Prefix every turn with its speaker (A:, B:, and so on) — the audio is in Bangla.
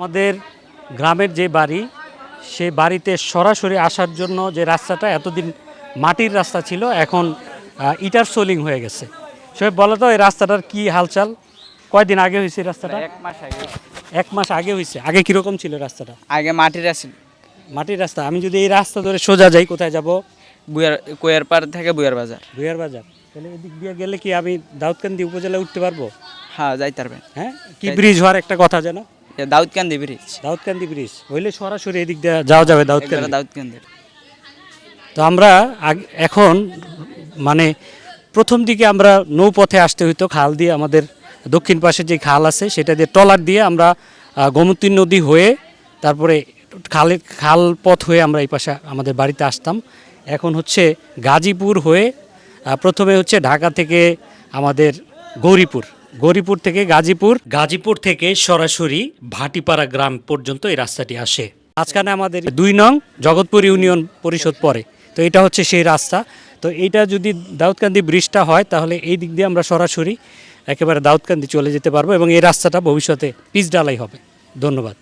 A: আমাদের গ্রামের যে বাড়ি সে বাড়িতে সরাসরি আসার জন্য যে রাস্তাটা এতদিন মাটির রাস্তা ছিল এখন ইটার সোলিং হয়ে গেছে। সে বলো তো এই রাস্তাটার কি হালচাল? কয়দিন আগে হয়েছে রাস্তাটা?
B: এক মাস আগে
A: এক মাস আগে হয়েছে। আগে কীরকম ছিল রাস্তাটা?
B: আগে মাটির আছিল
A: মাটির রাস্তা। আমি যদি এই রাস্তা ধরে সোজা যাই কোথায় যাব?
B: বুয়ার কুয়ার পার থেকে বুয়ার বাজার।
A: ভুয়ার বাজার। তাহলে এদিক দিয়ে গেলে কি আমি দাউদকান্দি উপজেলায় উঠতে পারব?
B: হ্যাঁ যাইতে পারবেন।
A: হ্যাঁ? কি ব্রিজ হওয়ার একটা কথা যেন?
B: দাউদকান্দি ব্রিজ
A: দাউদকান্দি ব্রিজ হইলে সরাসরি এদিক দিয়ে যাওয়া যাবে দাউদকান্দি।
B: একবারে দাউদকান্দির
A: তো আমরা এখন মানে প্রথম দিকে আমরা নৌপথে আসতে হইতো খাল দিয়ে আমাদের দক্ষিণ পাশে যে খাল আছে সেটা দিয়ে ট্রলার দিয়ে আমরা গোমতী নদী হয়ে তারপরে খালে খাল পথ হয়ে আমরা এই পাশে আমাদের বাড়িতে আসতাম। এখন হচ্ছে গাজীপুর হয়ে প্রথমে হচ্ছে ঢাকা থেকে আমাদের গৌরীপুর। গৌরীপুর থেকে গাজীপুর গাজীপুর থেকে সরাসরি ভাটিপাড়া গ্রাম পর্যন্ত এই রাস্তাটি আসে। মাঝখানে আমাদের দুই নং জগৎপুর ইউনিয়ন পরিষদ পরে তো এটা হচ্ছে সেই রাস্তা। তো এইটা যদি দাউদকান্দি ব্রিজটা হয়, তাহলে এই দিক দিয়ে আমরা সরাসরি একেবারে দাউদকান্দি চলে যেতে পারব এবং এই রাস্তাটা ভবিষ্যতে পিচ ডালাই হবে। ধন্যবাদ।